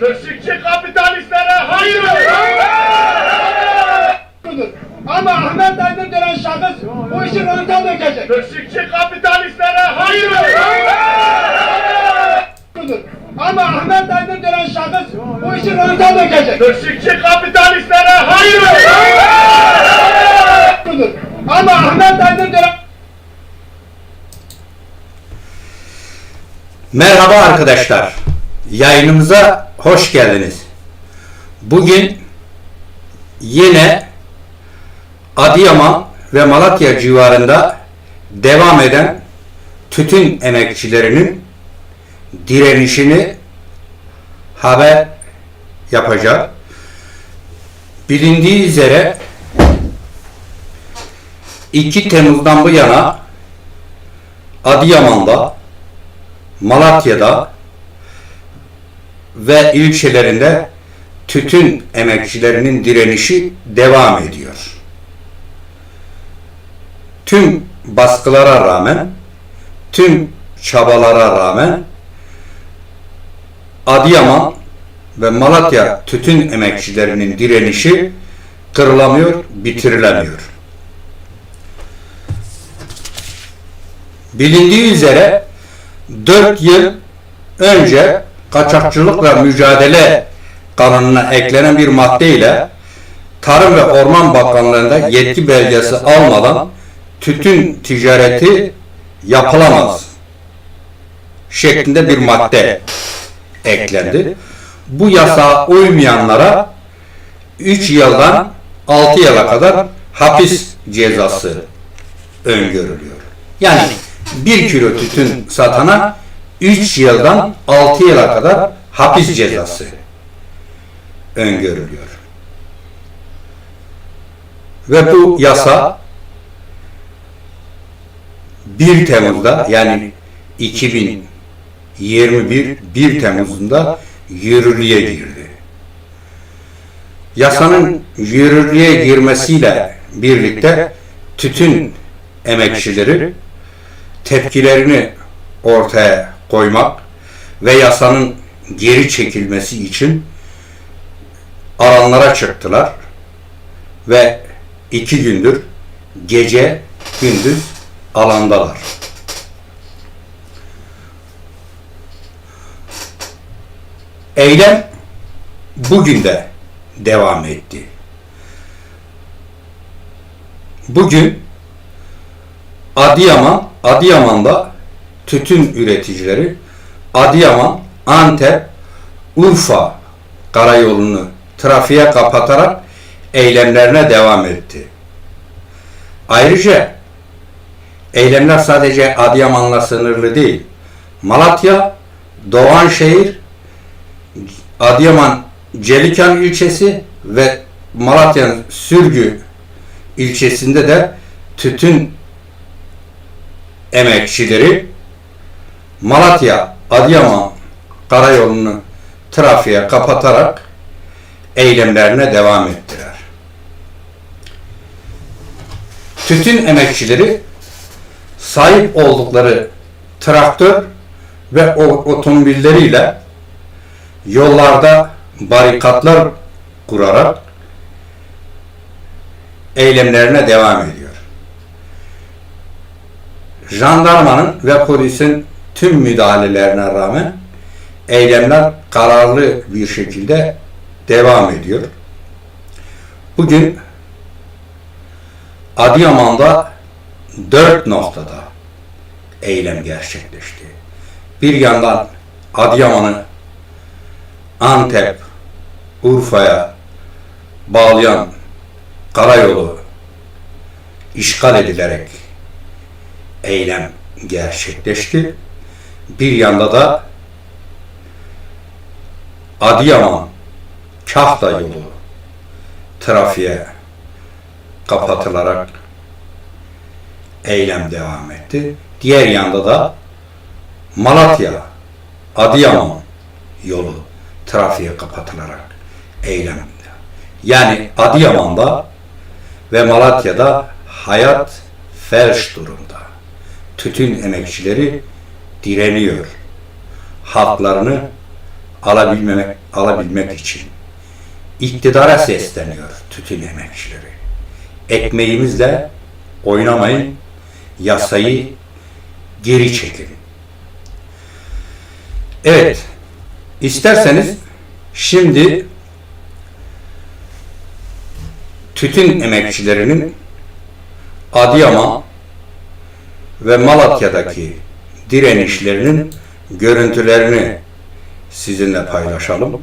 Döşükçü kapitalistlere hayır! Budur. Ama Ahmet Aydın denen şahıs bu işi ranta dökecek. Döşükçü kapitalistlere hayır! Budur. Ama Ahmet Aydın denen şahıs bu işi ranta dökecek. Döşükçü kapitalistlere hayır! Budur. Ama Ahmet Aydın denen Merhaba arkadaşlar. Yayınımıza hoş geldiniz. Bugün yine Adıyaman ve Malatya civarında devam eden tütün emekçilerinin direnişini haber yapacak. Bilindiği üzere 2 Temmuz'dan bu yana Adıyaman'da Malatya'da ve ilçelerinde tütün emekçilerinin direnişi devam ediyor. Tüm baskılara rağmen, tüm çabalara rağmen Adıyaman ve Malatya tütün emekçilerinin direnişi kırılamıyor, bitirilemiyor. Bilindiği üzere 4 yıl önce kaçakçılıkla mücadele kanununa eklenen bir maddeyle Tarım ve Orman Bakanlığı'nda yetki belgesi almadan tütün ticareti yapılamaz şeklinde bir madde eklendi. Bu yasağa uymayanlara 3 yıldan 6 yıla kadar hapis cezası öngörülüyor. Yani 1 kilo tütün satana 3 yıldan 6 yıla kadar hapis cezası öngörülüyor. Ve bu yasa 1 Temmuz'da yani 2021 1 Temmuz'unda yürürlüğe girdi. Yasanın yürürlüğe girmesiyle birlikte tütün emekçileri tepkilerini ortaya koymak ve yasanın geri çekilmesi için alanlara çıktılar ve iki gündür gece gündüz alandalar. Eylem bugün de devam etti. Bugün Adıyaman, Adıyaman'da tütün üreticileri Adıyaman, Antep, Urfa karayolunu trafiğe kapatarak eylemlerine devam etti. Ayrıca eylemler sadece Adıyaman'la sınırlı değil. Malatya, Doğanşehir, Adıyaman Celikan ilçesi ve Malatya'nın Sürgü ilçesinde de tütün emekçileri Malatya Adıyaman karayolunu trafiğe kapatarak eylemlerine devam ettiler. Tütün emekçileri sahip oldukları traktör ve otomobilleriyle yollarda barikatlar kurarak eylemlerine devam ediyor. Jandarmanın ve polisin tüm müdahalelerine rağmen eylemler kararlı bir şekilde devam ediyor. Bugün Adıyaman'da dört noktada eylem gerçekleşti. Bir yandan Adıyaman'ı Antep, Urfa'ya bağlayan karayolu işgal edilerek eylem gerçekleşti. Bir yanda da Adıyaman Kahta yolu trafiğe kapatılarak eylem devam etti. Diğer yanda da Malatya Adıyaman yolu trafiğe kapatılarak eylem. Yani Adıyaman'da ve Malatya'da hayat felç durumda. Tütün emekçileri direniyor. Haklarını alabilmemek, alabilmek için iktidara sesleniyor tütün emekçileri. Ekmeğimizle oynamayın, yasayı geri çekin. Evet, isterseniz şimdi tütün emekçilerinin Adıyaman ve Malatya'daki direnişlerinin görüntülerini sizinle paylaşalım.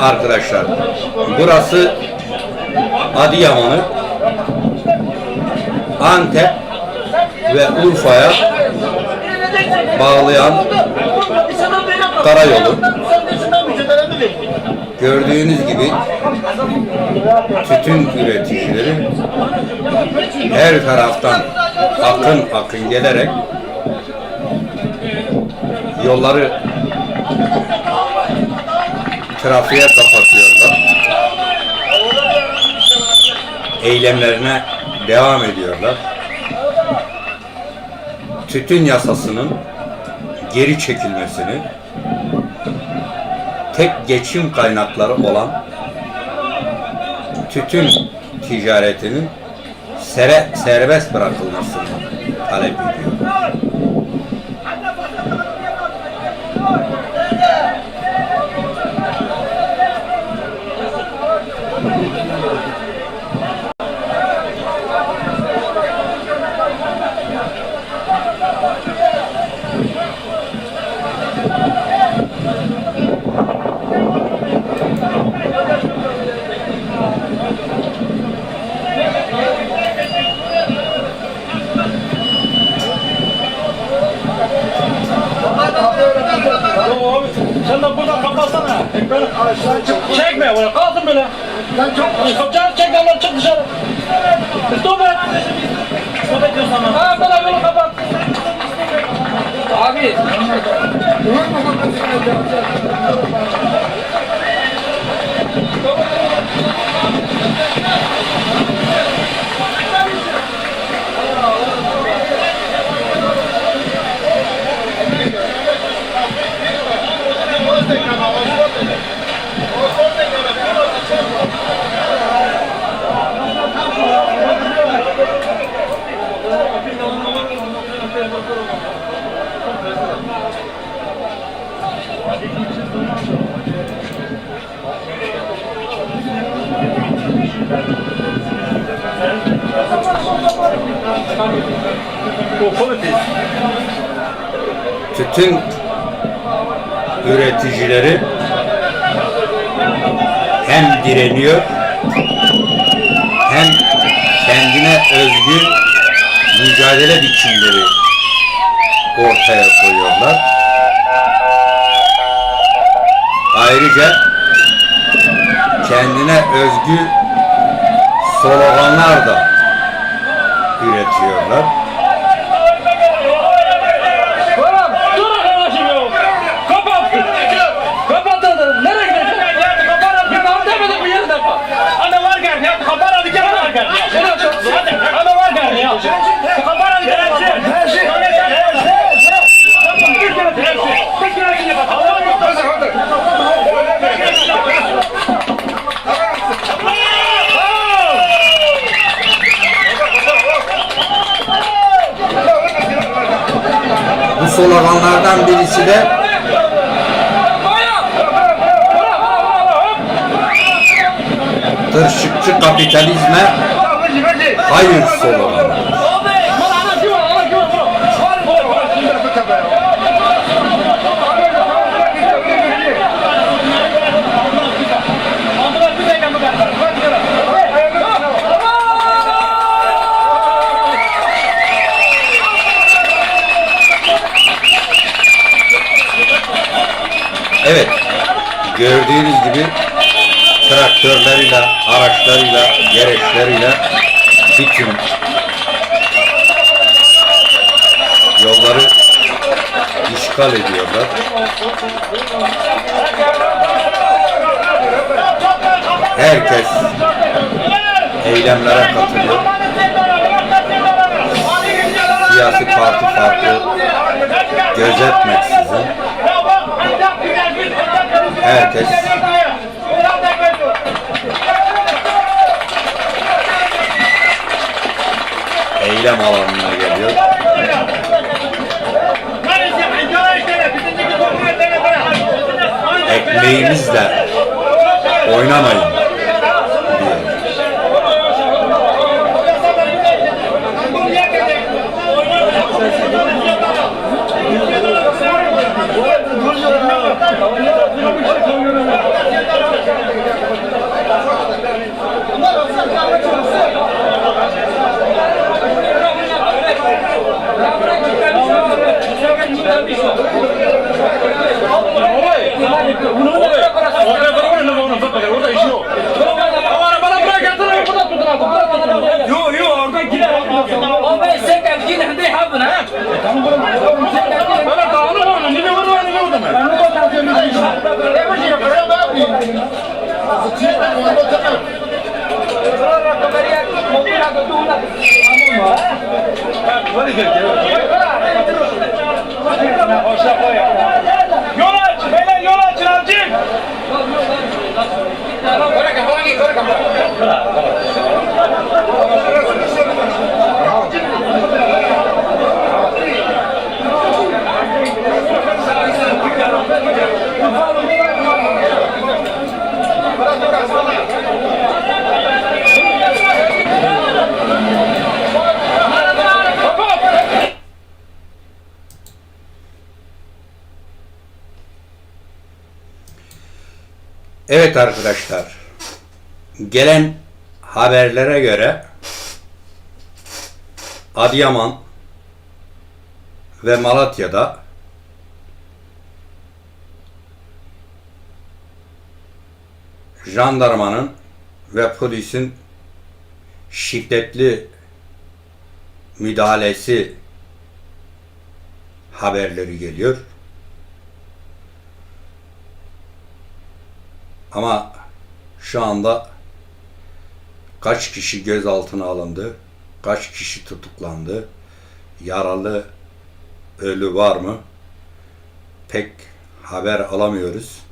Arkadaşlar. Burası Adıyaman'ı Antep ve Urfa'ya bağlayan karayolu. Gördüğünüz gibi tütün üreticileri her taraftan akın akın gelerek yolları trafiğe kapatıyorlar. Eylemlerine devam ediyorlar. Tütün yasasının geri çekilmesini tek geçim kaynakları olan tütün ticaretinin sere, serbest bırakılmasını talep ediyor. Çekme bunu. Kalsın böyle. Sen çok Kapacağını çek lan çık dışarı. Stop et. Stop et diyorsun ama. Ha böyle bunu kapat. Abi. Tütün üreticileri hem direniyor hem kendine özgü mücadele biçimleri ortaya koyuyorlar. Ayrıca kendine özgü sloganlar da üretiyorlar. olası olanlardan birisi de tırşıkçı kapitalizme hayır soluğu. Gördüğünüz gibi traktörleriyle, araçlarıyla, gereçleriyle bütün yolları işgal ediyorlar. Herkes eylemlere katılıyor. Siyasi parti farklı gözetmeksizin herkes eylem alanına geliyor. Ekmeğimizle oynamayın What are you going to do? Arkadaşlar. Gelen haberlere göre Adıyaman ve Malatya'da jandarmanın ve polisin şiddetli müdahalesi haberleri geliyor. Ama şu anda kaç kişi gözaltına alındı, kaç kişi tutuklandı, yaralı, ölü var mı? Pek haber alamıyoruz.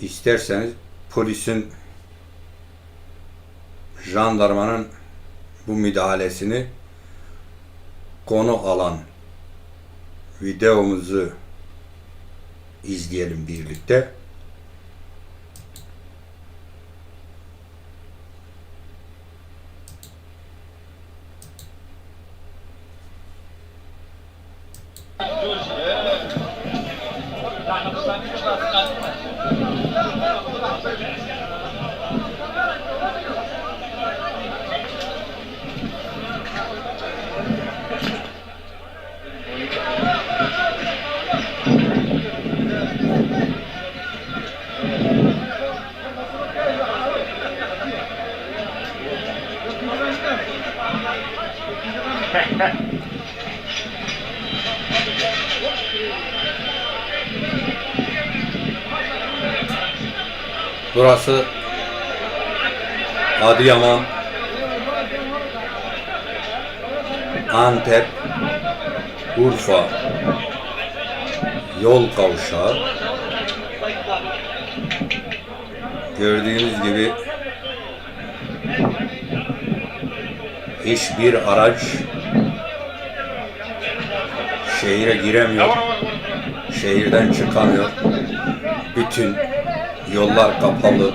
İsterseniz polisin, jandarmanın bu müdahalesini konu alan videomuzu izleyelim birlikte. Burası Adıyaman, Antep, Urfa yol kavşağı. Gördüğünüz gibi hiçbir araç şehire giremiyor. Şehirden çıkamıyor. Bütün Yollar kapalı.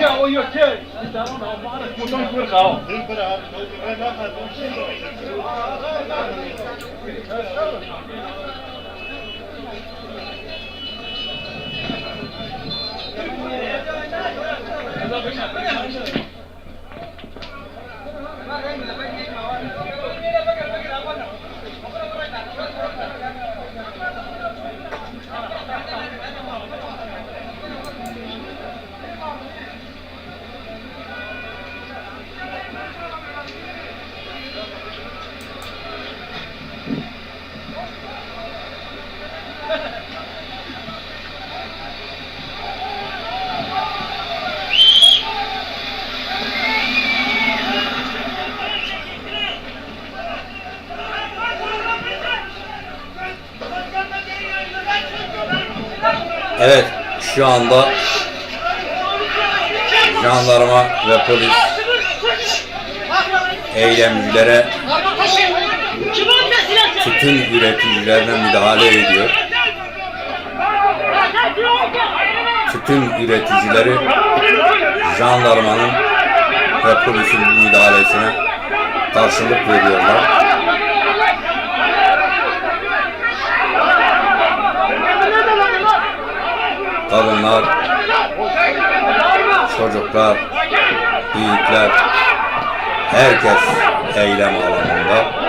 Ya o yok ki. Anda jandarma ve polis eylemcilere tütün üreticilerine müdahale ediyor. Tütün üreticileri jandarmanın ve polisin müdahalesine karşılık veriyorlar. Kadınlar, çocuklar, büyükler, herkes eylem alanında.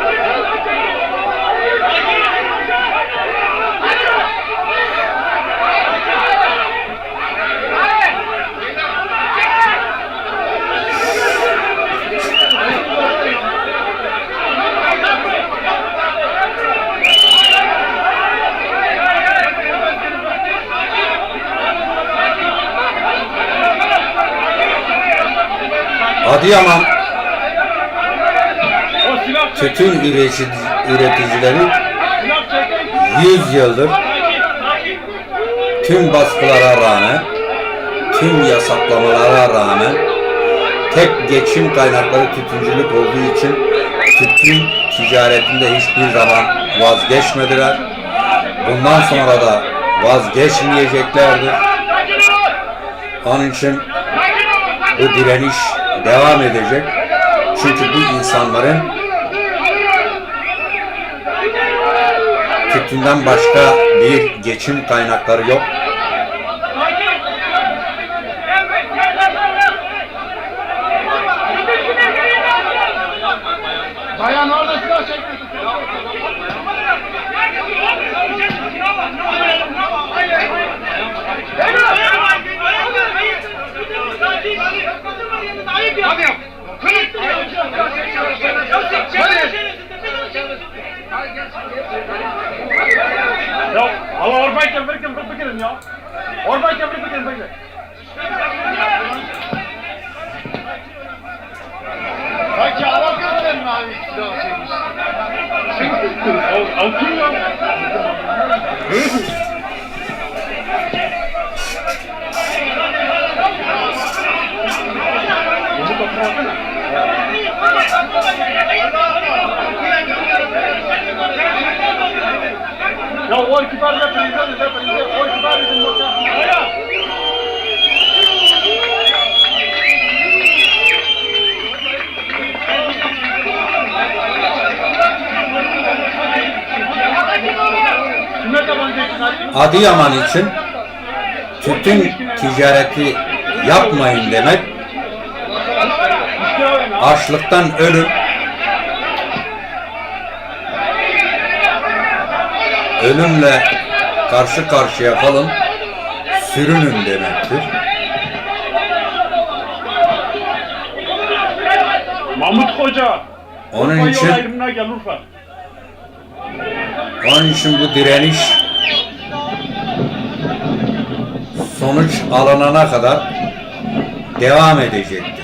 Adıyaman tütün üretici, üreticileri Silah çek. 100 yıldır tüm baskılara rağmen, tüm yasaklamalara rağmen tek geçim kaynakları tütüncülük olduğu için tütün ticaretinde hiçbir zaman vazgeçmediler. Bundan sonra da vazgeçmeyeceklerdir. Onun için bu direniş devam edecek. Çünkü bu insanların tütünden başka bir geçim kaynakları yok. Ya Allah oradayken verirken bir fikirin ya. Oradayken bir fikirin bekle. Sanki hava gönderin abi. Al, al kim ya? Ya o itibarla prizde de prizde o itibar bizim burada. Hadi? Adıyaman için tütün ticareti yapmayın demek açlıktan ölün ölümle karşı karşıya kalın sürünün demektir. Mahmut Hoca. Onun Urfa için yol ayrımına gel Urfa. onun için bu direniş sonuç alınana kadar devam edecektir.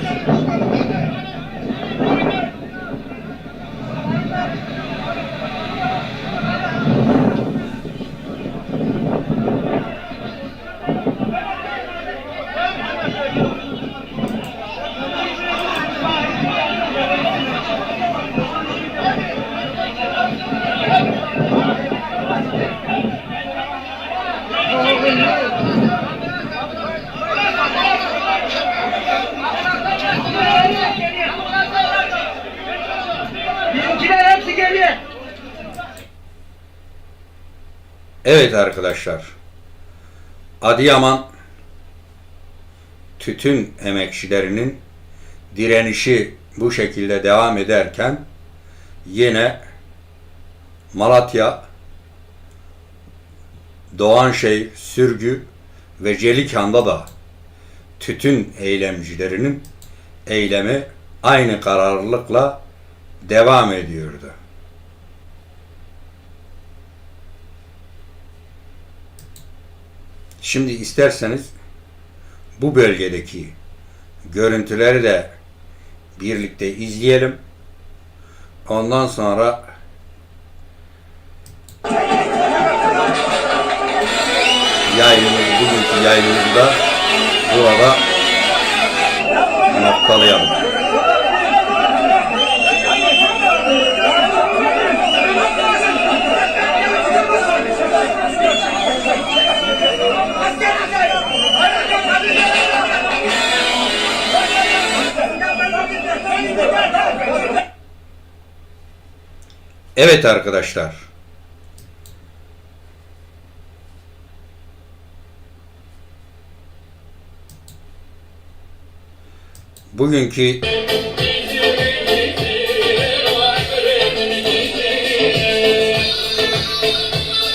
Evet arkadaşlar. Adıyaman tütün emekçilerinin direnişi bu şekilde devam ederken yine Malatya, Doğanşehir, Sürgü ve Celikan'da da tütün eylemcilerinin eylemi aynı kararlılıkla devam ediyordu. Şimdi isterseniz bu bölgedeki görüntüleri de birlikte izleyelim. Ondan sonra yayınımız, bugünkü yayınımızı da burada noktalayalım. Evet arkadaşlar. Bugünkü